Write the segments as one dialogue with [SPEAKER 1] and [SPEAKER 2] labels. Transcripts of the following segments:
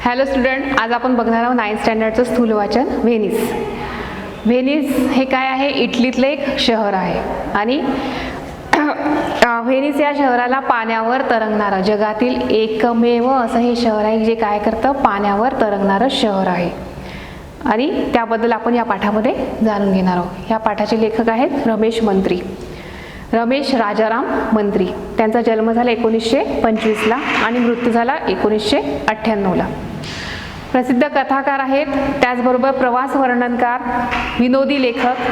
[SPEAKER 1] Hello student आज आपण बघणार आहोत नाईन्थ स्टँडर्डचं स्थूल वाचन व्हेनिस व्हेनिस हे काय आहे? इटलीतलं एक शहर आहे. आणि व्हेनिस या शहराला पाण्यावर तरंगणारं जगातील एकमेव असं हे शहर आहे जे काय करतं? पाण्यावर तरंगणारं शहर आहे. आणि त्याबद्दल आपण या पाठामध्ये जाणून घेणार आहोत. या पाठाचे लेखक आहेत रमेश मंत्री. रमेश राजाराम मंत्री. त्यांचा जन्म झाला एकोणीसशे पंचवीसला आणि मृत्यू झाला एकोणीसशे अठ्ठ्याण्णवला प्रसिद्ध कथाकार आहेत. त्याचबरोबर प्रवास वर्णनकार विनोदी लेखक.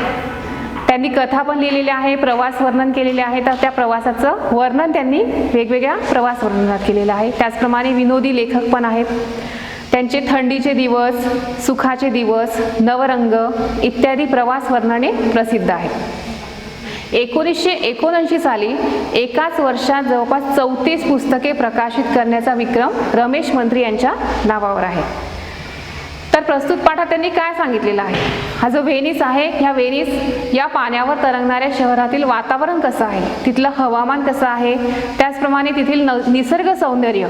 [SPEAKER 1] त्यांनी कथा पण लिहिलेल्या आहे प्रवास वर्णन केलेले आहे. तर त्या प्रवासाचं वर्णन त्यांनी वेगवेगळ्या प्रवास वर्णनात केलेलं आहे. त्याचप्रमाणे विनोदी लेखक पण आहेत. त्यांचे थंडीचे दिवस सुखाचे दिवस नवरंग इत्यादी प्रवास वर्णने प्रसिद्ध आहेत. एकोणीसशे एकोणऐंशी साली एकाच वर्षात जवळपास चौतीस पुस्तके प्रकाशित करण्याचा विक्रम रमेश मंत्री यांच्या नावावर आहे. तर प्रस्तुत पाठात त्यांनी काय सांगितलेलं आहे? हा जो व्हेनिस आहे ह्या व्हेनिस या पाण्यावर तरंगणाऱ्या शहरातील वातावरण कसं आहे? तिथलं हवामान कसं आहे? त्याचप्रमाणे तेथील न निसर्ग सौंदर्य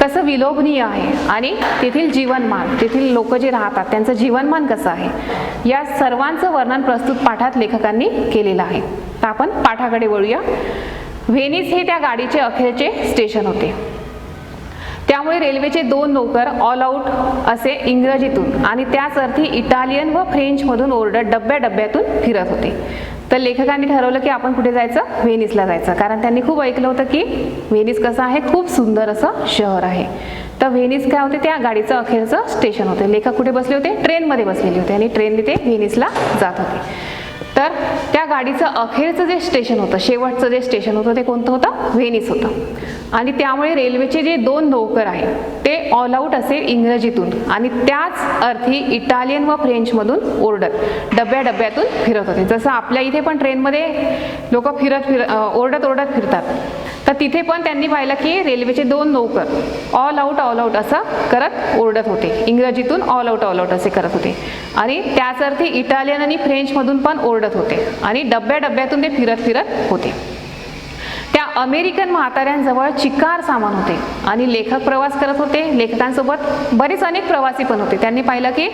[SPEAKER 1] कसं विलोभनीय आहे? आणि तेथील जीवनमान तेथील लोक जे राहतात त्यांचं जीवनमान कसं आहे? या सर्वांचं वर्णन प्रस्तुत पाठात लेखकांनी केलेलं आहे. तर आपण पाठाकडे वळूया. व्हेनिस हे त्या गाडीचे अखेरचे स्टेशन होते. त्यामुळे रेल्वेचे दोन नोकर ऑल आऊट असे इंग्रजीतून आणि त्याच अर्थी इटालियन व फ्रेंचमधून ओरडत डब्या डब्यातून फिरत होते. तर लेखकांनी ठरवलं की आपण कुठे जायचं? व्हेनिसला जायचं. कारण त्यांनी खूप ऐकलं होतं की व्हेनिस कसं आहे? खूप सुंदर असं शहर आहे. तर व्हेनिस काय होते? त्या गाडीचं अखेरचं स्टेशन होते. लेखक कुठे बसले होते? ट्रेनमध्ये बसलेले होते आणि ट्रेनने ते व्हेनिसला जात होते. तर त्या गाडीचं अखेरचं जे स्टेशन होतं शेवटचं जे स्टेशन होतं ते कोणतं होतं? व्हेनिस होतं. आणि त्यामुळे रेल्वेचे जे दोन नौकर आहेत ते ऑल आऊट असेल इंग्रजीतून आणि त्याच अर्थी इटालियन व फ्रेंचमधून ओरडत डब्या डब्यातून फिरत होते. जसं आपल्या इथे पण ट्रेनमध्ये लोक फिरत फिर ओरडत ओरडत फिरतात. तर तिथे पण त्यांनी पाहिलं की रेल्वेचे दोन नौकर ऑल आऊट ऑल आऊट असं करत ओरडत होते. इंग्रजीतून ऑल आऊट ऑल आऊट असे करत होते. आणि त्याच अर्थी इटालियन आणि फ्रेंचमधून पण ओरडत होते. आणि डब्या डब्यातून ते फिरत फिरत होते. अमेरिकन म्हाताऱ्यांजवळ चिकार सामान होते. आणि लेखक प्रवास करत होते लेखकांसोबत बरेच अनेक प्रवासी पण होते. त्यांनी पाहिलं की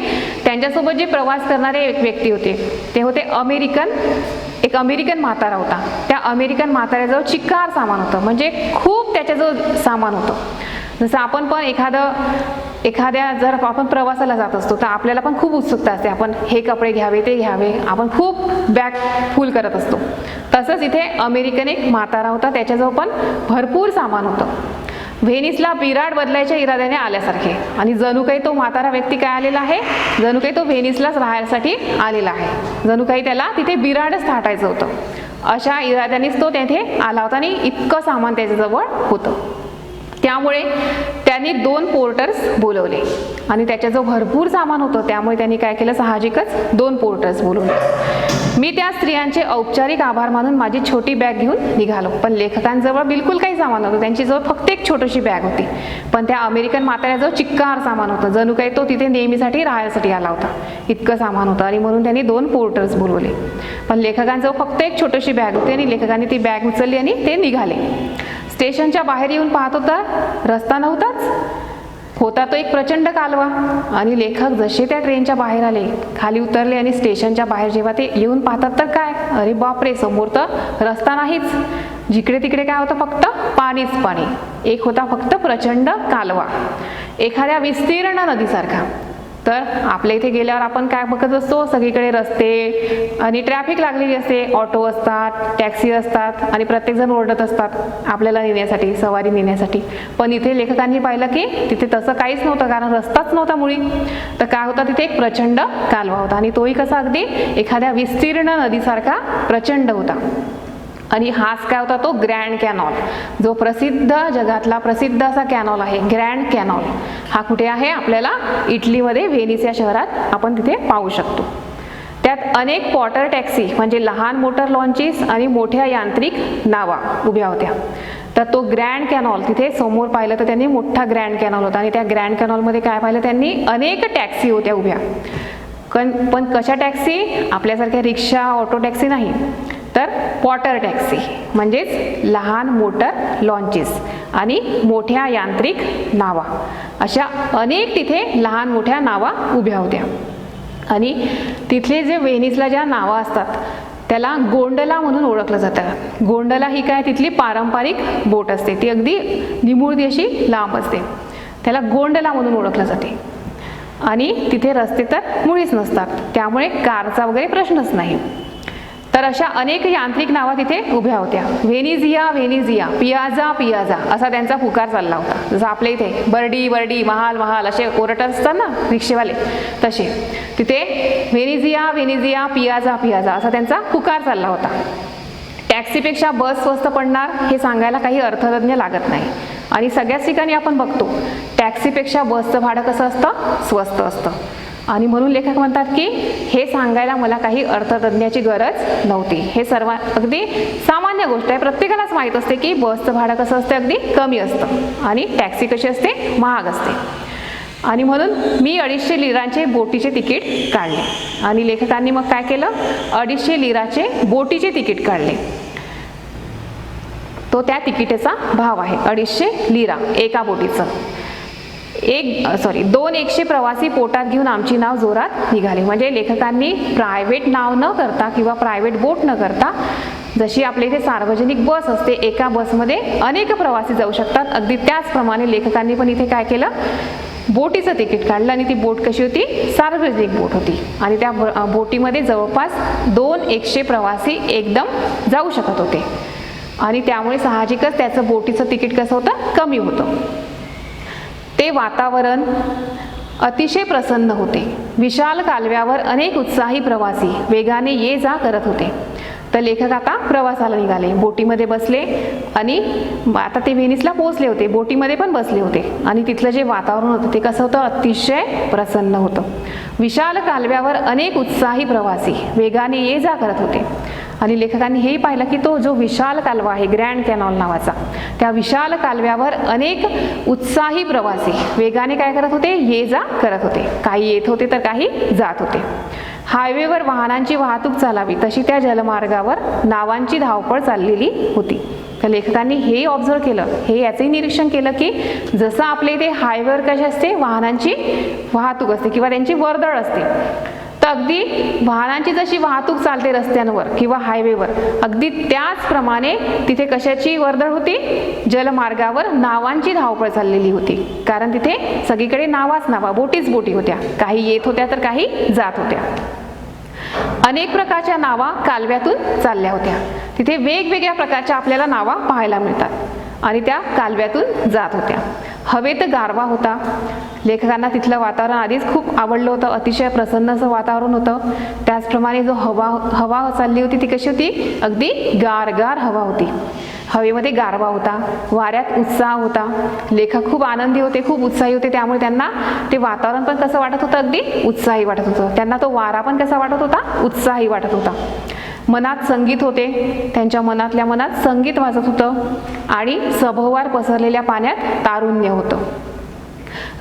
[SPEAKER 1] त्यांच्यासोबत जे प्रवास करणारे एक व्यक्ती होते ते होते अमेरिकन एक अमेरिकन म्हातारा होता. त्या अमेरिकन म्हाताऱ्याजवळ चिकार सामान होतं. म्हणजे खूप त्याच्याजवळ सामान होतं. जसं आपण पण एखादं एखाद्या जर आपण प्रवासाला जात असतो तर आपल्याला पण खूप उत्सुकता असते आपण हे कपडे घ्यावे ते घ्यावे आपण खूप बॅग फुल करत असतो. तसंच इथे अमेरिकन एक म्हातारा होता त्याच्याजवळ पण भरपूर सामान होतं. व्हेनिसला बिराड बदलायच्या इराद्याने आल्यासारखे. आणि जणू काही तो म्हातारा व्यक्ती काय आलेला आहे? जणू काही तो व्हेनिसलाच राहण्यासाठी आलेला आहे. जणू काही त्याला तिथे बिराडच थाटायचं होतं. अशा इराद्यानेच तो तेथे आला होता आणि इतकं सामान त्याच्याजवळ होतं. त्यामुळे त्यांनी दोन पोर्टर्स बोलवले. आणि त्याच्याजवळ भरपूर सामान होतं. त्यामुळे त्यांनी काय केलं? साहजिकच दोन पोर्टर्स बोलवले. मी त्या स्त्रियांचे औपचारिक आभार मानून माझी छोटी बॅग घेऊन निघालो. पण लेखकांजवळ बिलकुल काही सामान नव्हतं. त्यांच्याजवळ फक्त एक छोटीशी बॅग होती. पण त्या अमेरिकन म्हाताऱ्याजवळ चिक्कार सामान होतं. जणू काही तो तिथे नेहमीसाठी राहायसाठी आला होता. इतकं सामान होतं. आणि म्हणून त्यांनी दोन पोर्टर्स बोलवले. पण लेखकांजवळ फक्त एक छोटीशी बॅग होती आणि लेखकांनी ती बॅग उचलली आणि ते निघाले. स्टेशनच्या बाहेर येऊन पाहत होता. रस्ता नव्हताच. होता तो एक प्रचंड कालवा. आणि लेखक जसे त्या ट्रेनच्या बाहेर आले खाली उतरले आणि स्टेशनच्या बाहेर जेव्हा ते येऊन पाहतात तर काय? अरे बापरे समोर तर रस्ता नाहीच. जिकडे तिकडे काय होतं? फक्त पाणीच पाणी. एक होता फक्त प्रचंड कालवा. एखाद्या विस्तीर्ण नदीसारखा. तर आपल्या इथे गेल्यावर आपण काय बघत असतो? सगळीकडे रस्ते आणि ट्रॅफिक लागलेली असते. ऑटो असतात टॅक्सी असतात आणि प्रत्येकजण ओरडत असतात आपल्याला नेण्यासाठी सवारी नेण्यासाठी. पण इथे लेखकांनी पाहिलं की तिथे तसं काहीच नव्हतं कारण रस्ताच नव्हता मुळी. तर काय होता तिथे? एक प्रचंड कालवा होता आणि तोही कसा अगदी एखाद्या विस्तीर्ण नदीसारखा प्रचंड होता. आणि हाच काय होता तो? ग्रँड कॅनॉल जो प्रसिद्ध जगातला प्रसिद्ध असा कॅनॉल आहे ग्रँड कॅनॉल हा कुठे आहे? आपल्याला इटलीमध्ये व्हेनिस या शहरात आपण तिथे पाहू शकतो. त्यात अनेक पॉटर टॅक्सी म्हणजे लहान मोटर लॉन्चेस आणि मोठ्या यांत्रिक नावा उभ्या होत्या. तर तो ग्रँड कॅनॉल तिथे समोर पाहिलं तर त्यांनी मोठा ग्रँड कॅनॉल होता. आणि त्या ग्रँड कॅनॉलमध्ये काय पाहिलं? त्यांनी अनेक टॅक्सी होत्या उभ्या. कन पण कशा टॅक्सी आपल्यासारख्या रिक्षा ऑटो टॅक्सी नाही. तर वॉटर टॅक्सी म्हणजेच लहान मोटर लॉन्चेस आणि मोठ्या यांत्रिक नावा. अशा अनेक तिथे लहान मोठ्या नावा उभ्या होत्या. आणि तिथले जे व्हेनिसला ज्या नावा असतात त्याला गोंडला म्हणून ओळखलं जातं. गोंडला ही काय? तिथली पारंपरिक बोट असते. ती अगदी निमुळती अशी लांब असते. त्याला गोंडला म्हणून ओळखलं जाते. आणि तिथे रस्ते तर मुळीच नसतात. त्यामुळे कारचा वगैरे प्रश्नच नाही. तर अशा अनेक यांत्रिक नावा तिथे उभ्या होत्या. व्हेनिझिया व्हेनिझिया पियाझा पियाझा असा त्यांचा पुकार चालला होता. जसं आपल्या इथे बर्डी बर्डी महाल महाल असे ओरटत असतात ना रिक्षेवाले तसे. तिथे व्हेनिझिया व्हेनिझिया पियाझा पियाझा असा त्यांचा पुकार चालला होता. टॅक्सीपेक्षा बस स्वस्त पडणार हे सांगायला काही अर्थतज्ञ लागत नाही. आणि सगळ्याच ठिकाणी आपण बघतो टॅक्सीपेक्षा बसचं भाडं कसं असतं? स्वस्त असतं. आणि म्हणून लेखक म्हणतात की हे सांगायला मला काही अर्थतज्ञाची गरज नव्हती. हे सर्व अगदी सामान्य गोष्ट आहे. प्रत्येकालाच माहीत असते की बसचं भाडं कसं असते? अगदी कमी असतं. आणि टॅक्सी कशी असते? महाग असते. आणि म्हणून मी अडीचशे लिरांचे बोटीचे तिकीट काढले. आणि लेखकांनी मग काय केलं? अडीचशे लिराचे बोटीचे तिकीट काढले. तो त्या तिकिटेचा भाव आहे. अडीचशे लिरा एका बोटीचं. एक सॉरी दोन एकशे प्रवासी पोटात घेऊन आमची नाव जोरात निघाली. म्हणजे लेखकांनी प्रायव्हेट नाव न करता किंवा प्रायव्हेट बोट न करता जशी आपल्या इथे सार्वजनिक बस असते एका बसमध्ये अनेक प्रवासी जाऊ शकतात. अगदी त्याचप्रमाणे लेखकांनी पण इथे काय केलं? बोटीचं तिकीट काढलं आणि ती बोट कशी होती? सार्वजनिक बोट होती. आणि त्या बोटीमध्ये जवळपास दोन एकशे प्रवासी एकदम जाऊ शकत होते. आणि त्यामुळे साहजिकच त्याचं बोटीचं तिकीट कसं होतं? कमी होतं. ते वातावरण अतिशय प्रसन्न होते. विशाल कालव्यावर अनेक उत्साही प्रवासी वेगाने ये जा करत होते. तर लेखक आता प्रवासाला निघाले. बोटीमध्ये बसले आणि आता ते व्हेनिसला पोहोचले होते. बोटीमध्ये पण बसले होते. आणि तिथलं जे वातावरण होतं ते कसं होतं? अतिशय प्रसन्न होतं. विशाल कालव्यावर अनेक उत्साही प्रवासी वेगाने ये जा करत होते. आणि लेखकांनी हेही पाहिलं की तो जो विशाल कालवा आहे ग्रँड कॅनॉल नावाचा त्या विशाल कालव्यावर अनेक उत्साही प्रवासी वेगाने काय करत होते? ये जा करत होते. काही येत होते तर काही जात होते. हायवेवर वाहनांची वाहतूक चालावी तशी त्या जलमार्गावर नावांची धावपळ चाललेली होती. तर लेखकांनी हे ऑब्झर्व केलं. हे याचंही निरीक्षण केलं की जसं आपल्या इथे हायवेवर कशी असते? वाहनांची वाहतूक असते किंवा त्यांची वर्दळ असते. तर अगदी वाहनांची जशी वाहतूक चालते रस्त्यांवर किंवा हायवेवर अगदी त्याचप्रमाणे तिथे कशाची वर्दळ होती? जलमार्गावर नावांची धावपळ चाललेली होती. कारण तिथे सगळीकडे नावाच नावा बोटीच बोटी होत्या. काही येत होत्या तर काही जात होत्या. अनेक प्रकारच्या नावा कालव्यातून चालल्या होत्या. तिथे वेगवेगळ्या प्रकारच्या आपल्याला नावा पाहायला मिळतात आणि त्या कालव्यातून जात होत्या. हवेत गारवा होता. लेखकांना तिथलं वातावरण आधीच खूप आवडलं होतं. अतिशय प्रसन्न असं वातावरण होतं. त्याचप्रमाणे जो हवा हवा चालली होती ती कशी होती? अगदी गारगार हवा होती. हवेमध्ये गारवा होता. वाऱ्यात उत्साह होता. लेखक खूप आनंदी होते खूप उत्साही होते. त्यामुळे त्यांना ते वातावरण पण कसं वाटत होतं? अगदी उत्साही वाटत होतं. त्यांना तो वारा पण कसा वाटत होता? उत्साही वाटत होता. मनात संगीत होते. त्यांच्या मनातल्या मनात संगीत वाजत होतं आणि सभोवार पसरलेल्या पाण्यात तारुण्य होतं.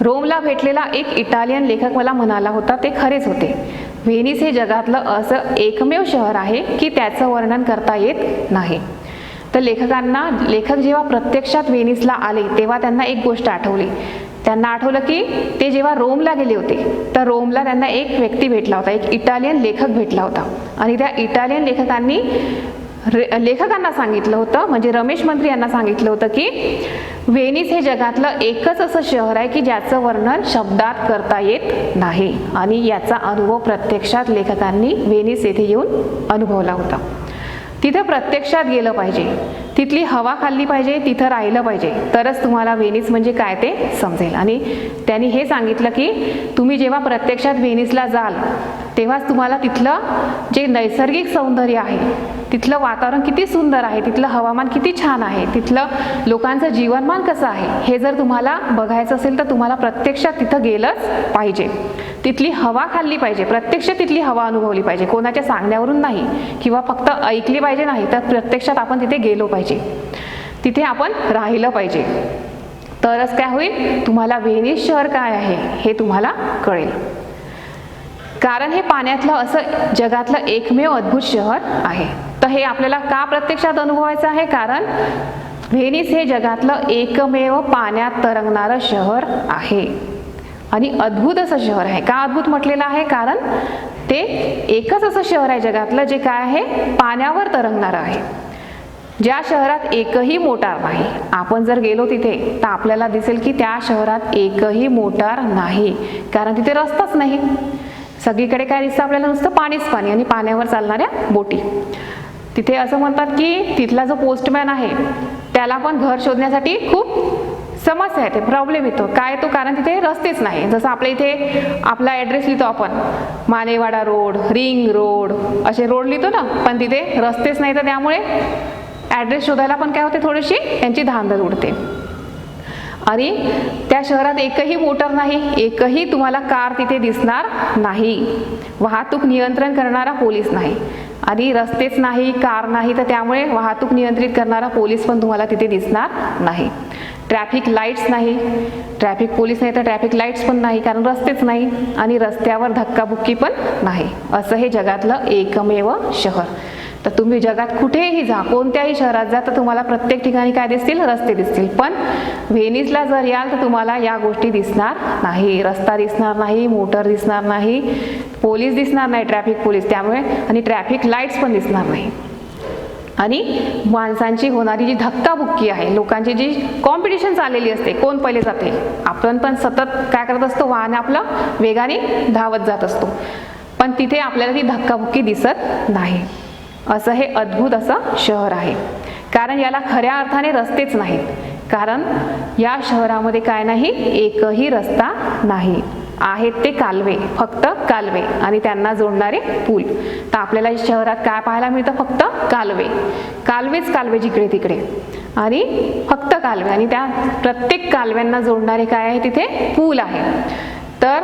[SPEAKER 1] रोमला भेटलेला एक इटालियन लेखक मला म्हणाला होता ते खरेच होते. व्हेनिस हे जगातलं असं एकमेव शहर आहे की त्याचं वर्णन करता येत नाही. तर लेखकांना लेखक जेव्हा प्रत्यक्षात व्हेनिसला आले तेव्हा त्यांना एक गोष्ट आठवली. त्यांना आठवलं की ते जेव्हा रोमला गेले होते तर रोमला त्यांना एक व्यक्ती भेटला होता एक इटालियन लेखक भेटला होता. आणि त्या इटालियन लेखकांनी रे लेखकांना सांगितलं होतं म्हणजे रमेश मंत्री यांना सांगितलं होतं की वेनिस हे जगातलं एकच असं शहर आहे की ज्याचं वर्णन शब्दात करता येत नाही. आणि याचा अनुभव प्रत्यक्षात लेखकांनी वेनिस येथे येऊन अनुभवला होता. तिथं प्रत्यक्षात गेलं पाहिजे. तिथली हवा खाल्ली पाहिजे तिथं राहिलं पाहिजे. तरच तुम्हाला व्हेनिस म्हणजे काय ते समजेल. आणि त्यांनी हे सांगितलं की तुम्ही जेव्हा प्रत्यक्षात व्हेनिसला जाल तेव्हाच तुम्हाला तिथलं जे नैसर्गिक सौंदर्य आहे तिथलं वातावरण किती सुंदर आहे तिथलं हवामान किती छान आहे तिथलं लोकांचं जीवनमान कसं आहे हे जर तुम्हाला बघायचं असेल तर तुम्हाला प्रत्यक्षात तिथं गेलंच पाहिजे. तिथली हवा खाल्ली पाहिजे प्रत्यक्ष तिथली हवा अनुभवली पाहिजे. कोणाच्या सांगण्यावरून नाही किंवा फक्त ऐकली पाहिजे नाही तर प्रत्यक्षात आपण तिथे गेलो पाहिजे. तिथे आपण राहिलं पाहिजे. तरच काय होईल? तुम्हाला व्हेनिस शहर काय आहे हे तुम्हाला कळेल. कारण हे पाण्यातलं असं जगातलं एकमेव अद्भुत शहर आहे. तर हे आपल्याला का प्रत्यक्षात अनुभवायचं आहे? कारण व्हेनिस हे जगातलं एकमेव पाण्यात तरंगणारं शहर आहे. आणि अद्भुत असं शहर आहे. का अद्भुत म्हटलेलं आहे? कारण ते एकच असं शहर आहे जगातलं जे काय आहे? पाण्यावर तरंगणारं आहे. ज्या शहरात एकही मोटार नाही आपण जर गेलो तिथे तर आपल्याला दिसेल की त्या शहरात एकही मोटार नाही. कारण तिथे रस्ताच नाही. सगळीकडे काय दिसतं आपल्याला? नुसतं पाणीच पाणी आणि पाण्यावर चालणाऱ्या बोटी. तिथे असं म्हणतात की तिथला जो पोस्टमॅन आहे त्याला पण घर शोधण्यासाठी खूप समस्या येते प्रॉब्लेम येतो. काय येतो कारण तिथे रस्तेच नाही. जसं आपल्या इथे आपला ॲड्रेस लिहितो आपण मानेवाडा रोड रिंग रोड असे रोड लिहितो ना पण तिथे रस्तेच नाही तर त्यामुळे ॲड्रेस शोधायला पण काय होते? थोडीशी त्यांची धांदल उडते. आणि त्या शहरात एकही मोटर नाही एकही तुम्हाला कार तिथे दिसणार नाही. वाहतूक नियंत्रण करणारा पोलीस नाही. आणि रस्तेच नाही कार नाही तर त्यामुळे वाहतूक नियंत्रित करणारा पोलीस पण तुम्हाला तिथे दिसणार नाही. ट्रॅफिक लाईट्स नाही. ट्रॅफिक पोलीस नाही तर ट्रॅफिक लाईट्स पण नाही कारण रस्तेच नाही आणि रस्त्यावर धक्काबुक्की पण नाही. असं हे जगातलं एकमेव शहर. तर तुम्ही जगात कुठेही जा कोणत्याही शहरात जा तर तुम्हाला प्रत्येक ठिकाणी काय दिसतील? रस्ते दिसतील. पण व्हेनिसला जर याल तर तुम्हाला या गोष्टी दिसणार नाही. रस्ता दिसणार नाही मोटर दिसणार नाही पोलीस दिसणार नाही ट्रॅफिक पोलीस त्यामुळे आणि ट्रॅफिक लाईट्स पण दिसणार नाही. आणि माणसांची होणारी जी धक्काबुक्की आहे लोकांची जी कॉम्पिटिशन चाललेली असते कोण पहिले जाते? आपण पण सतत काय करत असतो? वाहन आपलं वेगाने धावत जात असतो. पण तिथे आपल्याला ती धक्काबुक्की दिसत नाही. असं हे अद्भुत असं शहर आहे. कारण याला खऱ्या अर्थाने रस्तेच नाहीत. कारण या शहरामध्ये काय नाही एकही रस्ता नाही. आहेत ते कालवे फक्त कालवे आणि त्यांना जोडणारे पूल. तर आपल्याला शहरात काय पाहायला मिळतं? फक्त कालवे. कालवेच कालवे जिकडे तिकडे. आणि फक्त कालवे. आणि त्या प्रत्येक कालव्यांना जोडणारे काय आहे? तिथे पूल आहे. तर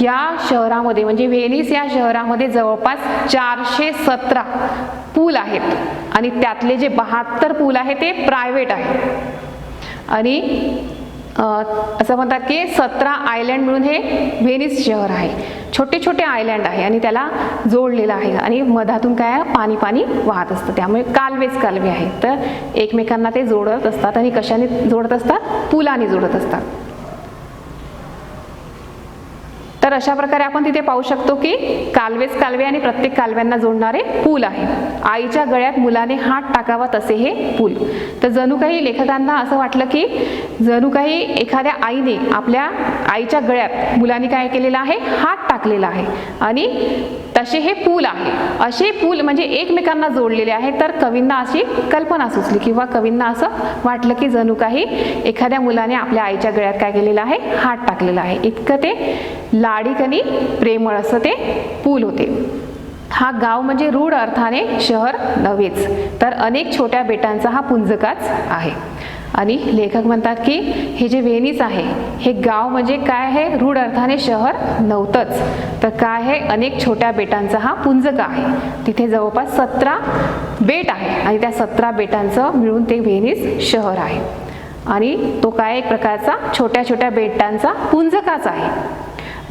[SPEAKER 1] या शहरामध्ये म्हणजे व्हेनिस या शहरामध्ये जवळपास चारशे सतरा पूल आहेत. आणि त्यातले जे बहात्तर पूल आहे ते प्रायव्हेट आहे आणि असं म्हणतात की सतरा आयलँड मिळून हे व्हेनिस शहर आहे. छोटे छोटे आयलँड आहे आणि त्याला जोडलेलं आहे. आणि मधातून काय पाणी पाणी वाहत असतं. त्यामुळे कालवेच कालवे आहे तर एकमेकांना ते जोडत असतात आणि कशाने जोडत असतात? पुलाने जोडत असतात. तर अशा प्रकारे आपण तिथे पाहू शकतो की कालवेच कालवे आणि प्रत्येक कालव्यांना जोडणारे पूल आहे. आईच्या गळ्यात मुलाने हात टाकावा तसे हे पूल. तर जणू काही लेखकांना असं वाटलं की जणू काही एखाद्या आईने आपल्या आईच्या गळ्यात मुलाने काय केलेलं आहे? हात टाकलेला आहे. आणि तसे हे पूल आहे. असे पूल म्हणजे एकमेकांना जोडलेले आहे तर कवींना अशी कल्पना सुचली किंवा कवींना असं वाटलं की जणू काही एखाद्या मुलाने आपल्या आईच्या गळ्यात काय केलेलं आहे? हात टाकलेला आहे. इतकं ते बारीक आणि प्रेमळ असं ते पूल होते. हा गाव म्हणजे रूढ अर्थाने शहर नव्हेच तर अनेक छोट्या बेटांचा हा पुंजकाच आहे. आणि लेखक म्हणतात की हे जे व्हेनिस आहे हे गाव म्हणजे काय आहे? रूढ अर्थाने शहर नव्हतंच तर काय आहे? अनेक छोट्या बेटांचा हा पुंजका आहे. तिथे जवळपास सतरा बेट आहे आणि त्या सतरा बेटांचं मिळून ते व्हेनिस शहर आहे. आणि तो काय एक प्रकारचा छोट्या छोट्या बेटांचा पुंजकाच आहे.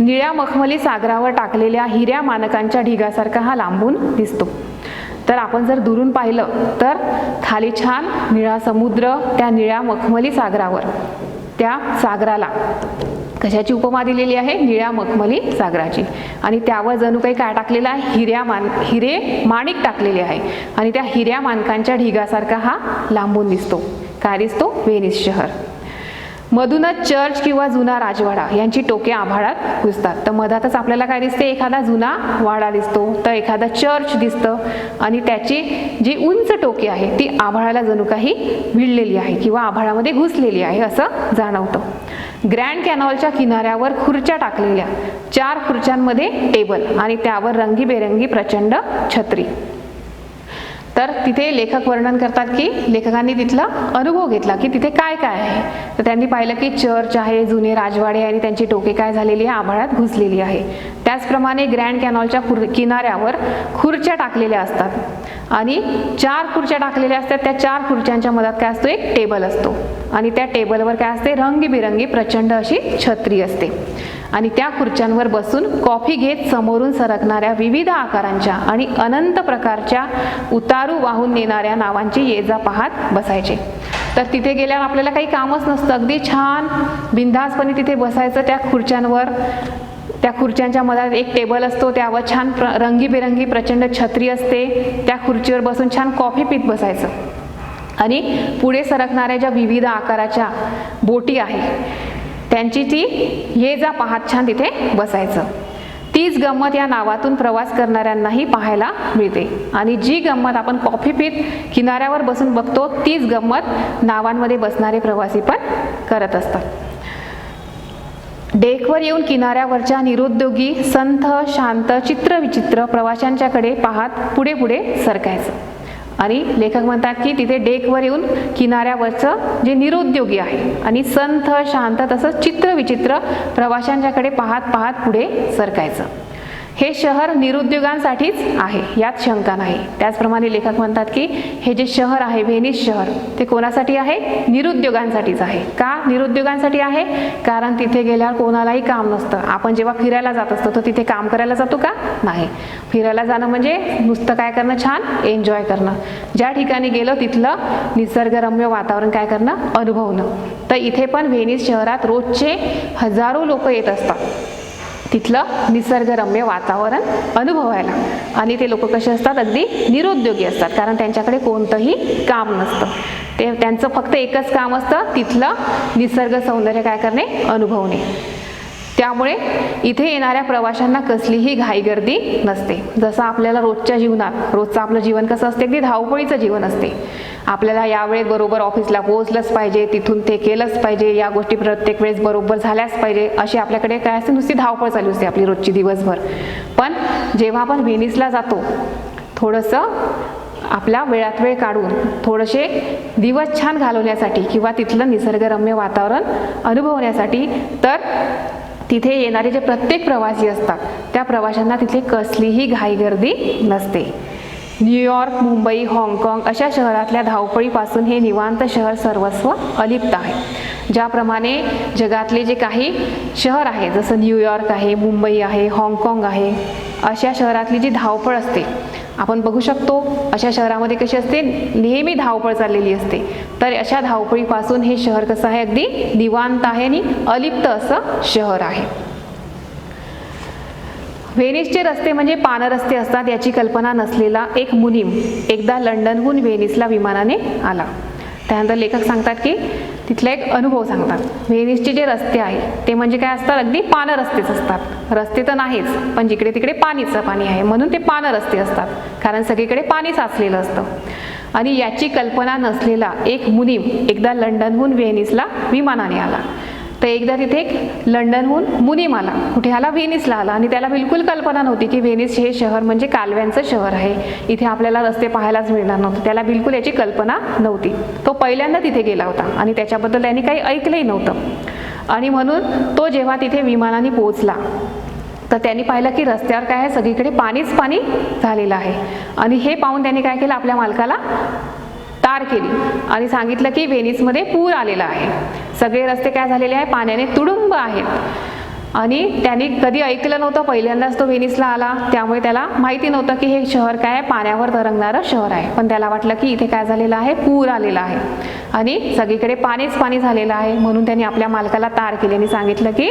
[SPEAKER 1] निळ्या मखमली सागरावर टाकलेल्या हिऱ्या मानकांच्या ढिगासारखा हा लांबून दिसतो. तर आपण जर दुरून पाहिलं तर खाली छान निळा समुद्र त्या निळ्या मखमली सागरावर त्या सागराला. कशाची उपमा दिलेली आहे? निळ्या मखमली सागराची. आणि त्यावर जणू काही काय टाकलेलं आहे? हिऱ्या मान हिरे माणिक टाकलेले आहे. आणि त्या हिऱ्या मानकांच्या ढिगासारखा हा लांबून दिसतो. काय दिसतो? वेनिस शहर. मधूनच चर्च किंवा जुना राजवाडा यांची टोके आभाळात घुसतात तर मधातच आपल्याला काय दिसते? एखादा जुना वाडा दिसतो तर एखादा चर्च दिसतं आणि त्याची जी उंच टोके आहे ती आभाळाला जणू काही भिडलेली आहे किंवा आभाळामध्ये घुसलेली आहे असं जाणवतं. ग्रँड कॅनॉलच्या किनाऱ्यावर खुर्च्या टाकलेल्या चार खुर्च्यांमध्ये टेबल आणि त्यावर रंगीबेरंगी प्रचंड छत्री. तर तिथे लेखक वर्णन करतात की लेखकांनी तिथला अनुभव घेतला की तिथे काय काय आहे. तर त्यांनी पाहिलं की चर्च आहे जुने राजवाडे आणि त्यांची टोके काय झालेली आहे आभाळात घुसलेली आहे. त्याचप्रमाणे ग्रँड कॅनॉलच्या किनाऱ्यावर खुर्च्या टाकलेल्या असतात. आणि चार खुर्च्या टाकलेल्या असतात. त्या चार खुर्च्यांच्या मधात काय असतो? एक टेबल असतो. आणि त्या टेबलवर काय असते? रंगीबिरंगी प्रचंड अशी छत्री असते. आणि त्या खुर्च्यांवर बसून कॉफी घेत समोरून सरकणाऱ्या विविध आकारांच्या आणि अनंत प्रकारच्या उतारू वाहून नेणाऱ्या नावांची ये जा पाहत बसायचे. तर तिथे गेल्यावर आपल्याला काही कामच नसतं. अगदी छान बिंदासपणे तिथे बसायचं त्या खुर्च्यांवर. त्या खुर्च्यांच्या मधात एक टेबल असतो त्यावर छान प्र रंगीबेरंगी प्रचंड छत्री असते. त्या खुर्चीवर बसून छान कॉफी पीत बसायचं. आणि पुढे सरकणाऱ्या ज्या विविध आकाराच्या बोटी आहे त्यांची ती ये जा पाहत छान तिथे बसायचं. तीच गंमत या नावातून प्रवास करणाऱ्यांनाही पाहायला मिळते. आणि जी गंमत आपण कॉफी पीत किनाऱ्यावर बसून बघतो तीच गंमत नावांमध्ये बसणारे प्रवासी पण करत असतात. डेकवर येऊन किनाऱ्यावरच्या निरुद्योगी संथ शांत चित्रविचित्र प्रवाशांच्याकडे पाहत पुढे पुढे सरकायचं. आणि लेखक म्हणतात की तिथे डेकवर येऊन किनाऱ्यावरचं जे निरुद्योगी आहे आणि संथ शांत तसंच चित्रविचित्र प्रवाशांच्याकडे पाहत पाहत पुढे सरकायचं. हे शहर निरुद्योगांसाठीच आहे यात शंका नाही. त्याचप्रमाणे लेखक म्हणतात की हे जे शहर आहे व्हेनिस शहर ते कोणासाठी आहे? निरुद्योगांसाठीच आहे. का निरुद्योगांसाठी आहे? कारण तिथे गेल्यावर कोणालाही काम नसतं. आपण जेव्हा फिरायला जात असतो तर तिथे काम करायला जातो का? नाही. फिरायला जाणं म्हणजे नुसतं काय करणं? छान. एन्जॉय करणं. ज्या ठिकाणी गेलो तिथलं निसर्गरम्य वातावरण काय करणं? अनुभवणं. तर इथे पण व्हेनिस शहरात रोजचे हजारो लोक येत असतात. तिथलं निसर्गरम्य वातावरण अनुभवायला. आणि ते लोक कसे असतात? अगदी निरुद्योगी असतात. कारण त्यांच्याकडे कोणतंही काम नसतं. ते त्यांचं फक्त एकच काम असतं तिथलं निसर्ग सौंदर्य काय करणे? अनुभवणे. त्यामुळे इथे येणाऱ्या प्रवाशांना कसलीही घाईगर्दी नसते. जसं आपल्याला रोजच्या जीवनात रोजचं आपलं जीवन कसं असते अगदी धावपळीचं जीवन असते. आपल्याला यावेळेस बरोबर ऑफिसला पोहोचलंच पाहिजे तिथून ते केलंच पाहिजे या गोष्टी प्रत्येक वेळेस बरोबर झाल्याच पाहिजे अशी आपल्याकडे काय असते नुसती धावपळ चालू असते आपली रोजची दिवसभर. पण जेव्हा आपण व्हेनिसला जातो थोडंसं आपला वेळात वेळ काढून थोडेसे दिवस छान घालवण्यासाठी किंवा तिथलं निसर्गरम्य वातावरण अनुभवण्यासाठी तर तिथे येणारे जे प्रत्येक प्रवासी असतात त्या प्रवाशांना तिथे कसलीही घाईगर्दी नसते. न्यूयॉर्क मुंबई हाँगकाँग अशा शहरातल्या धावपळीपासून हे निवांत शहर सर्वस्व अलिप्त आहे. ज्याप्रमाणे जगातले जे काही शहर आहे जसं न्यूयॉर्क आहे मुंबई आहे हाँगकाँग आहे अशा शहरातली जी धावपळ असते आपण बघू शकतो अशा शहरामध्ये कशी असते नेहमी धावपळ चाललेली असते. तर अशा धावपळीपासून हे शहर कसं आहे? अगदी निवांत आहे आणि अलिप्त असं शहर आहे. व्हेनिसचे रस्ते म्हणजे पानरस्ते असतात याची कल्पना नसलेला एक मुनीम एकदा लंडनहून व्हेनिसला विमानाने आला. त्यानंतर लेखक सांगतात की तिथला एक अनुभव सांगतात. व्हेनिसचे जे रस्ते आहेत ते म्हणजे काय असतात? अगदी पानं रस्तेच असतात. रस्ते तर नाहीच पण जिकडे तिकडे पाणीचं पाणी आहे म्हणून ते पानं रस्ते असतात. कारण सगळीकडे पाणी साचलेलं असतं. आणि याची कल्पना नसलेला एक मुनीम एकदा लंडनहून व्हेनिसला विमानाने आला. तर एकदा तिथे एक लंडनहून मुनीम आला कुठे आला व्हेनिसला आला. आणि त्याला बिलकुल कल्पना नव्हती की व्हेनिस हे शहर म्हणजे कालव्यांचं शहर आहे. इथे आपल्याला रस्ते पाहायलाच मिळणार नव्हतं. त्याला बिलकुल याची कल्पना नव्हती. तो पहिल्यांदा तिथे गेला होता आणि त्याच्याबद्दल त्यांनी काही ऐकलंही नव्हतं. आणि म्हणून तो जेव्हा तिथे विमानाने पोहोचला तर त्यांनी पाहिलं की रस्त्यावर काय आहे? सगळीकडे पाणीच पाणी झालेलं आहे. आणि हे पाहून त्यांनी काय केलं? आपल्या मालकाला तार केली आणि सांगितलं की व्हेनिसमध्ये पूर आलेला आहे. सगळे रस्ते काय झालेले आहे? पाण्याने तुडुंब आहेत आणि त्यांनी कधी ऐकलं नव्हतं पहिल्यांदाच तो व्हेनिसला आला. त्यामुळे त्याला माहिती नव्हतं की हे शहर काय आहे पाण्यावर तरंगणारं शहर आहे. पण त्याला वाटलं की इथे काय झालेलं आहे? पूर आलेला आहे. आणि सगळीकडे पाणीच पाणी झालेलं आहे. म्हणून त्यांनी आपल्या मालकाला तार केली आणि सांगितलं की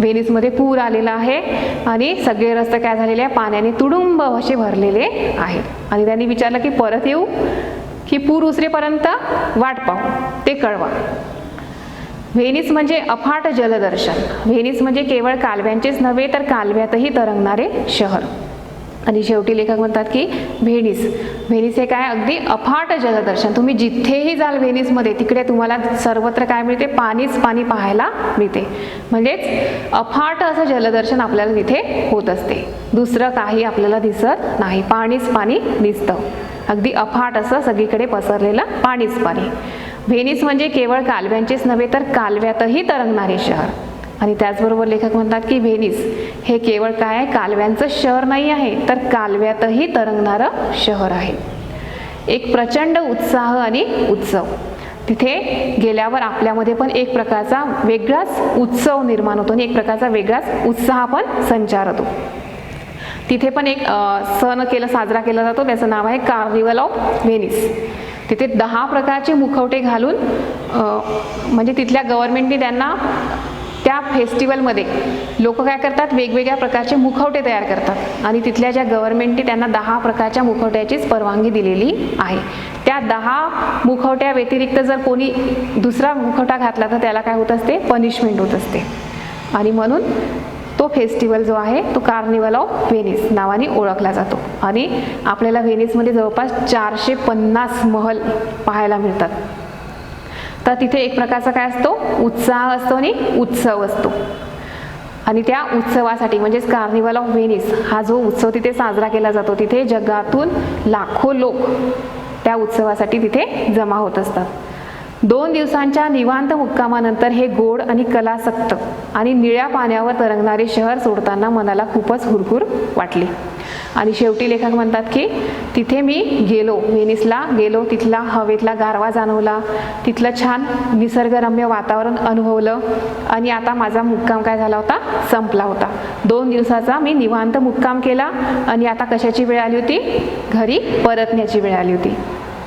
[SPEAKER 1] व्हेनिसमध्ये पूर आलेला आहे आणि सगळे रस्ते काय झालेले आहे? पाण्याने तुडुंब असे भरलेले आहेत आणि त्यांनी विचारलं की परत येऊ? की पूर उसरेपर्यंत वाट पाहू? ते कळवा. व्हेनिस म्हणजे अफाट जलदर्शन. व्हेनिस म्हणजे केवळ कालव्यांचेच नव्हे तर कालव्यातही तरंगणारे शहर. आणि शेवटी लेखक म्हणतात की व्हेनिस. व्हेनिस हे काय? अगदी अफाट जलदर्शन. तुम्ही जिथेही जाल व्हेनिसमध्ये तिकडे तुम्हाला सर्वत्र काय मिळते? पाणीच पाणी पाहायला मिळते. म्हणजेच अफाट असं जलदर्शन आपल्याला तिथे होत असते. दुसरं काही आपल्याला दिसत नाही. पाणीच पाणी दिसतं. अगदी अफाट असं सगळीकडे पसरलेलं पाणीच पाणी. व्हेनिस म्हणजे केवळ कालव्यांचेच नव्हे तर कालव्यातही तरंगणारे शहर. आणि त्याचबरोबर लेखक म्हणतात की व्हेनिस हे केवळ काय आहे? कालव्यांचं शहर नाही आहे तर कालव्यातही तरंगणारं शहर आहे. एक प्रचंड उत्साह आणि उत्सव. तिथे गेल्यावर आपल्यामध्ये पण एक प्रकारचा वेगळाच उत्सव निर्माण होतो आणि एक प्रकारचा वेगळाच उत्साह पण संचारतो तिथे पण एक सण केलं साजरा केला जातो. त्याचं नाव आहे कार्निवल ऑफ व्हेनिस तिथे दहा प्रकारचे मुखवटे घालून म्हणजे तिथल्या गव्हर्नमेंटने त्यांना त्या फेस्टिवलमध्ये लोक काय करतात? वेगवेगळ्या प्रकारचे मुखवटे तयार करतात. आणि तिथल्या ज्या गव्हर्नमेंटने त्यांना दहा प्रकारच्या मुखवट्याचीच परवानगी दिलेली आहे. त्या दहा मुखवट्या व्यतिरिक्त जर कोणी दुसरा मुखवटा घातला तर त्याला काय होत असते? पनिशमेंट होत असते. आणि म्हणून तो फेस्टिवल जो आहे तो कार्निवल ऑफ व्हेनिस नावाने ओळखला जातो. आणि आपल्याला व्हेनिसमध्ये जवळपास चारशे पन्नास महल पाहायला मिळतात. तर तिथे एक प्रकारचा काय असतो? उत्साह असतो आणि उत्सव असतो. आणि त्या उत्सवासाठी म्हणजेच कार्निवल ऑफ व्हेनिस हा जो उत्सव तिथे साजरा केला जातो तिथे जगातून लाखो लोक त्या उत्सवासाठी तिथे जमा होत असतात. दोन दिवसांच्या निवांत मुक्कामानंतर हे गोड आणि कलासक्त आणि निळ्या पाण्यावर तरंगणारे शहर सोडताना मनाला खूपच हुरहुर वाटली. आणि शेवटी लेखक म्हणतात की तिथे मी गेलो व्हेनिसला गेलो तिथला हवेतला गारवा जाणवला तिथलं छान निसर्गरम्य वातावरण अनुभवलं आणि आता माझा मुक्काम काय झाला होता? संपला होता. दोन दिवसाचा मी निवांत मुक्काम केला आणि आता कशाची वेळ आली होती? घरी परतण्याची वेळ आली होती.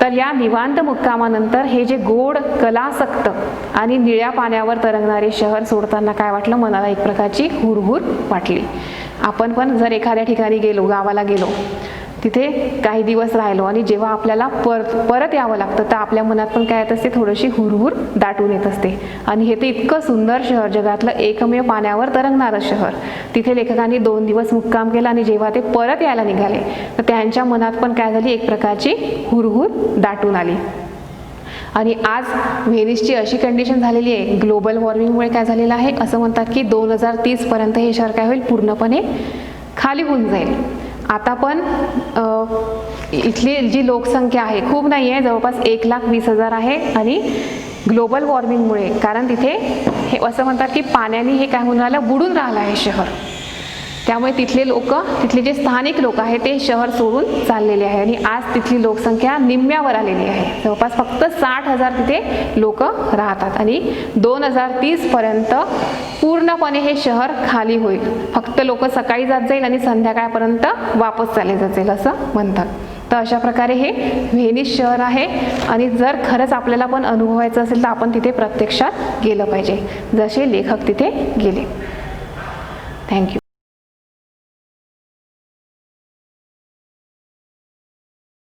[SPEAKER 1] तर या निवांत मुक्कामानंतर हे जे गोड कलासक्त आणि निळ्या पाण्यावर तरंगणारे शहर सोडताना काय वाटलं? मनाला एक प्रकारची हुरहुर वाटली. आपण पण जर एखाद्या ठिकाणी गेलो गावाला गेलो तिथे काही दिवस राहिलो आणि जेव्हा आपल्याला परत परत यावं लागतं तर आपल्या मनात पण काय येत असते थोडीशी हुरहुर दाटून येत असते. आणि हे तर इतकं सुंदर शहर जगातलं एकमेव पाण्यावर तरंगणारं शहर. तिथे लेखकांनी दोन दिवस मुक्काम केला आणि जेव्हा ते परत यायला निघाले तर त्यांच्या मनात पण काय झाली एक प्रकारची हुरहुर दाटून आली. आणि आज व्हेनिसची अशी कंडिशन झालेली आहे ग्लोबल वॉर्मिंगमुळे काय झालेलं आहे असं म्हणतात की दोन हजार तीसपर्यंत हे शहर काय होईल पूर्णपणे खाली होऊन जाईल. आता पण इथली जी लोकसंख्या आहे खूप नाही आहे जवळपास एक लाख वीस हजार आहे आणि ग्लोबल वॉर्मिंगमुळे कारण तिथे हे असं म्हणतात की पाण्याने हे काय होऊन राहिलं बुडून राहिलं आहे शहर. त्यामुळे तिथले लोक तिथले जे स्थानिक लोक आहेत ते शहर सोडून चाललेले आहे आणि आज तिथली लोकसंख्या निम्म्यावर आलेली आहे. जवळपास फक्त साठ हजार तिथे लोक राहतात. आणि दोन हजार तीसपर्यंत पूर्णपणे हे शहर खाली होईल. फक्त लोक सकाळी जात जाईल आणि संध्याकाळपर्यंत वापस चालले जातील असं म्हणतात. तर अशा प्रकारे हे व्हेनिस शहर आहे. आणि जर खरंच आपल्याला पण अनुभवायचं असेल तर आपण तिथे प्रत्यक्षात गेलं पाहिजे. जसे लेखक तिथे गेले. थँक्यू.